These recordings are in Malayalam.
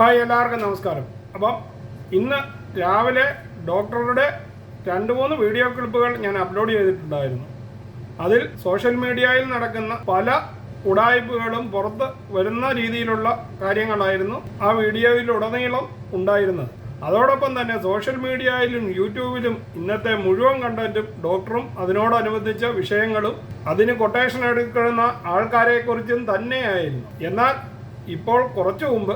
ഹായ് എല്ലാവർക്കും നമസ്കാരം. അപ്പം ഇന്ന് രാവിലെ ഡോക്ടറുടെ രണ്ട് മൂന്ന് വീഡിയോ ക്ലിപ്പുകൾ ഞാൻ അപ്ലോഡ് ചെയ്തിട്ടുണ്ടായിരുന്നു. അതിൽ സോഷ്യൽ മീഡിയയിൽ നടക്കുന്ന പല ഉടായ്പകളും പുറത്ത് വരുന്ന രീതിയിലുള്ള കാര്യങ്ങളായിരുന്നു ആ വീഡിയോയിലുടനീളം ഉണ്ടായിരുന്നത്. അതോടൊപ്പം തന്നെ സോഷ്യൽ മീഡിയയിലും യൂട്യൂബിലും ഇന്നത്തെ മുഴുവൻ കണ്ടന്റും ഡോക്ടറും അതിനോടനുബന്ധിച്ച വിഷയങ്ങളും അതിന് കൊട്ടേഷൻ എടുക്കുന്ന ആൾക്കാരെക്കുറിച്ചും തന്നെയായിരുന്നു. എന്നാൽ ഇപ്പോൾ കുറച്ചു മുമ്പ്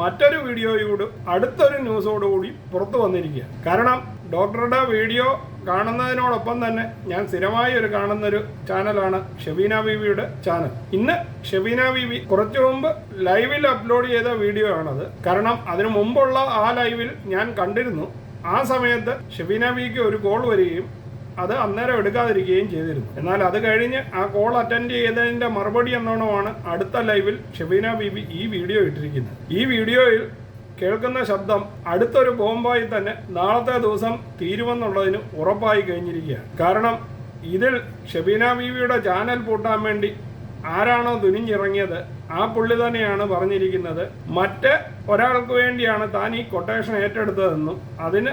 മറ്റൊരു വീഡിയോയോട് അടുത്തൊരു ന്യൂസോടുകൂടി പുറത്തു വന്നിരിക്കുക കാരണം ഡോക്ടറുടെ വീഡിയോ കാണുന്നതിനോടൊപ്പം തന്നെ ഞാൻ സ്ഥിരമായി ഒരു കാണുന്ന ഒരു ചാനലാണ് ഷെബീന വിവിയുടെ ചാനൽ. ഇന്ന് ഷെബീന വിവി കുറച്ചു മുമ്പ് ലൈവിൽ അപ്ലോഡ് ചെയ്ത വീഡിയോ ആണത് കാരണം അതിനു മുമ്പുള്ള ആ ലൈവിൽ ഞാൻ കണ്ടിരുന്നു. ആ സമയത്ത് ഷെബീന വിക്ക് ഒരു കോൾ വരികയും അത് അന്നേരം എടുക്കാതിരിക്കുകയും ചെയ്തിരുന്നു. എന്നാൽ അത് കഴിഞ്ഞ് ആ കോൾ അറ്റൻഡ് ചെയ്തതിന്റെ മറുപടി എന്നോണമാണ് അടുത്ത ലൈവിൽ ഷെബീന ബീബി ഈ വീഡിയോ ഇട്ടിരിക്കുന്നത്. ഈ വീഡിയോയിൽ കേൾക്കുന്ന ശബ്ദം അടുത്തൊരു ബോംബായി തന്നെ നാളത്തെ ദിവസം തീരുമെന്നുള്ളതിന് ഉറപ്പായി കഴിഞ്ഞിരിക്കുകയാണ്. കാരണം ഇതിൽ ഷെബീന ബീവിയുടെ ചാനൽ പൂട്ടാൻ വേണ്ടി ആരാണോ തുനിഞ്ഞിറങ്ങിയത് ആ പുള്ളി തന്നെയാണ് പറഞ്ഞിരിക്കുന്നത്. മറ്റ് ഒരാൾക്ക് വേണ്ടിയാണ് താൻ ഈ കൊട്ടേഷൻ ഏറ്റെടുത്തതെന്നും അതിന്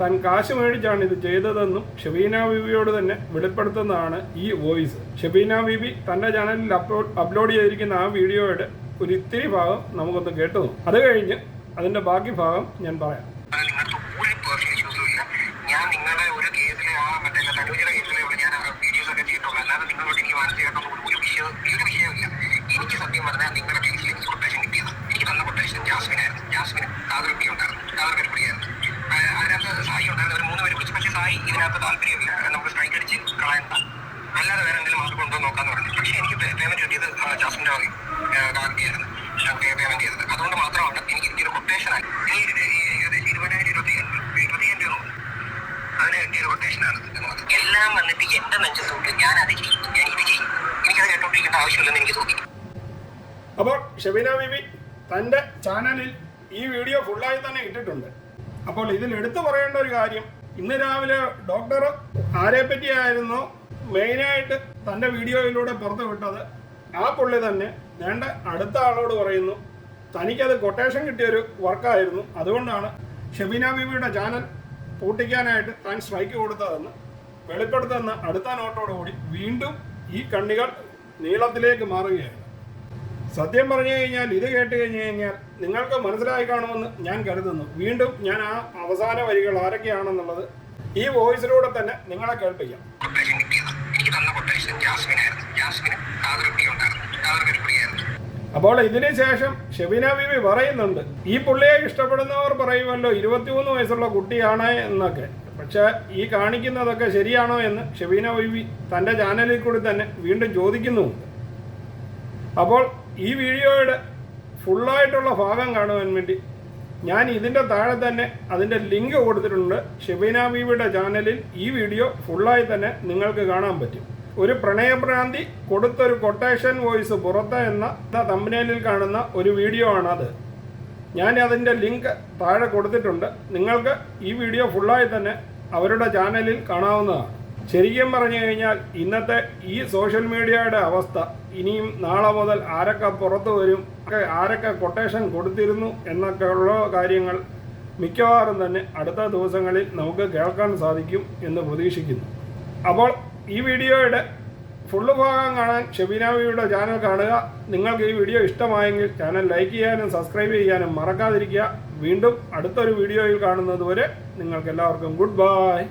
താൻ കാശ് മേടിച്ചാണ് ഇത് ചെയ്തതെന്നും ഷബീന ബീവിയോട് തന്നെ വെളിപ്പെടുത്തുന്നതാണ് ഈ വോയിസ്. ഷബീന ബീബി തന്റെ ചാനലിൽ അപ്ലോഡ് അപ്ലോഡ് ചെയ്തിരിക്കുന്ന ആ വീഡിയോയുടെ ഒരു ഇത്തിരി ഭാഗം നമുക്കൊന്ന് കേട്ടു. അത് കഴിഞ്ഞ് അതിന്റെ ബാക്കി ഭാഗം ഞാൻ പറയാം. ഞാൻ നിങ്ങളുടെ ഒരു കേസിലെ ആ മറ്റേ തനുവിന്റെ കേസിലെ ഞാൻ വീഡിയോസ് ഒക്കെ ചെയ്തിട്ടുള്ളൂ അല്ലാതെ നിങ്ങളോട് എനിക്ക് മാനസികമായിട്ടൊന്നും ഒരു- ഒരു വിഷയം ഒരു വിഷയമില്ല എനിക്ക് സത്യം പറഞ്ഞാൽ നിങ്ങളുടെ കേസിൽ എനിക്ക് കൊട്ടേഷൻ കിട്ടിയത് എനിക്ക് തന്ന കൊട്ടേഷൻ ജാസ്മിനായിരുന്നു ജാസ്മിന് കാതൃപ്തി ഉണ്ടായിരുന്നു കാതൃകരിപ്പിടിയായിരുന്നു അതിനകത്ത് സായി ഉണ്ടായിരുന്നു ഒരു മൂന്ന് സായി ഇതിനകത്ത് താല്പര്യമില്ല. നമുക്ക് സ്ട്രൈക്ക് അടിച്ച് കളയണ്ട. അല്ലാതെ വേറെ എന്തെങ്കിലും മാർഗം ഉണ്ടോ നോക്കാന്ന് പറഞ്ഞു പക്ഷേ എനിക്ക് പേയ്മെന്റ് കിട്ടിയത് ആ, ജാസ്മിന്റെ വകയും കാർത്തിയായിരുന്നു പേയ്മെന്റ് ചെയ്തത്. അതുകൊണ്ട് മാത്രമാണ് എനിക്ക് കിട്ടിയത് കൊട്ടേഷനായി ആയി ഏകദേശം ഇരുപതിനായിരം ഇരുപത്തി ഇരുപത്തിയഞ്ച് രൂപ അതിന് കിട്ടിയൊരു കൊട്ടേഷനാണ് ആണ് എല്ലാം വന്നിട്ട് എന്റെ നെഞ്ചത്തോട്ട് ഞാൻ അത് ചെയ്യും. ഞാൻ ഇത് ചെയ്യും. എനിക്കത് കേട്ടോണ്ടിരിക്കേണ്ട ആവശ്യമില്ലെന്ന് എനിക്ക് തോന്നി. അപ്പോൾ ഷബീന ബീബി തന്റെ ചാനലിൽ ഈ വീഡിയോ ഫുള്ളായി തന്നെ ഇട്ടിട്ടുണ്ട്. അപ്പോൾ ഇതിൽ എടുത്തു പറയേണ്ട ഒരു കാര്യം ഇന്ന് രാവിലെ ഡോക്ടർ ആരെ പറ്റിയായിരുന്നു മെയിനായിട്ട് തന്റെ വീഡിയോയിലൂടെ പുറത്തു വിട്ടത്. ആ പുള്ളി തന്നെ വേണ്ട അടുത്ത ആളോട് പറയുന്നു തനിക്കത് കൊട്ടേഷൻ കിട്ടിയൊരു വർക്കായിരുന്നു അതുകൊണ്ടാണ് ഷെബീന ബീബിയുടെ ചാനൽ പൂട്ടിക്കാനായിട്ട് താൻ സ്ട്രൈക്ക് കൊടുത്തതെന്ന് വെളിപ്പെടുത്തുന്ന അടുത്ത നോട്ടോടുകൂടി വീണ്ടും ഈ കണ്ണികൾ നീളത്തിലേക്ക് മാറുകയാണ്. സത്യം പറഞ്ഞു കഴിഞ്ഞാൽ ഇത് കേട്ട് കഴിഞ്ഞു കഴിഞ്ഞാൽ നിങ്ങൾക്ക് മനസ്സിലായി കാണുമെന്ന് ഞാൻ കരുതുന്നു. വീണ്ടും ഞാൻ ആ അവസാന വരികൾ ആരൊക്കെയാണെന്നുള്ളത് ഈ വോയിസിലൂടെ തന്നെ നിങ്ങളെ കേൾപ്പിക്കാം. അപ്പോൾ ഇതിന് ശേഷം ഷെബിന ബിബി പറയുന്നുണ്ട് ഈ പുള്ളിയെ ഇഷ്ടപ്പെടുന്നവർ പറയുമല്ലോ ഇരുപത്തിമൂന്ന് വയസ്സുള്ള കുട്ടിയാണ് എന്നൊക്കെ. പക്ഷെ ഈ കാണിക്കുന്നതൊക്കെ ശരിയാണോ എന്ന് ഷെബീന ബിബി തന്റെ ചാനലിൽ കൂടി തന്നെ വീണ്ടും ചോദിക്കുന്നു അപ്പോൾ ഈ വീഡിയോയുടെ ഫുള്ളായിട്ടുള്ള ഭാഗം കാണുവാൻ വേണ്ടി ഞാൻ ഇതിന്റെ താഴെ തന്നെ അതിന്റെ ലിങ്ക് കൊടുത്തിട്ടുണ്ട്. ഷെബീന ബീവിയുടെ ചാനലിൽ ഈ വീഡിയോ ഫുള്ളായി തന്നെ നിങ്ങൾക്ക് കാണാൻ പറ്റും. ഒരു പ്രണയഭ്രാന്തി കൊടുത്തൊരു കൊട്ടേഷൻ വോയിസ് പുറത്ത് എന്ന തമ്പനയിലിൽ കാണുന്ന ഒരു വീഡിയോ ആണത്. ഞാൻ അതിന്റെ ലിങ്ക് താഴെ കൊടുത്തിട്ടുണ്ട്. നിങ്ങൾക്ക് ഈ വീഡിയോ ഫുള്ളായി തന്നെ അവരുടെ ചാനലിൽ കാണാവുന്നതാണ്. ശരിക്കും പറഞ്ഞു കഴിഞ്ഞാൽ ഇന്നത്തെ ഈ സോഷ്യൽ മീഡിയയുടെ അവസ്ഥ ഇനിയും നാളെ മുതൽ ആരൊക്കെ പുറത്തു വരും ആരൊക്കെ കൊട്ടേഷൻ കൊടുത്തിരുന്നു എന്നൊക്കെയുള്ള കാര്യങ്ങൾ മിക്കവാറും തന്നെ അടുത്ത ദിവസങ്ങളിൽ നമുക്ക് കേൾക്കാൻ സാധിക്കും എന്ന് പ്രതീക്ഷിക്കുന്നു. അപ്പോൾ ഈ വീഡിയോയുടെ ഫുള്ള് ഭാഗം കാണാൻ ഷെബിനാവിയുടെ ചാനൽ കാണുക. നിങ്ങൾക്ക് ഈ വീഡിയോ ഇഷ്ടമായെങ്കിൽ ചാനൽ ലൈക്ക് ചെയ്യാനും സബ്സ്ക്രൈബ് ചെയ്യാനും മറക്കാതിരിക്കുക. വീണ്ടും അടുത്തൊരു വീഡിയോയിൽ കാണുന്നതുവരെ നിങ്ങൾക്ക് എല്ലാവർക്കും ഗുഡ് ബൈ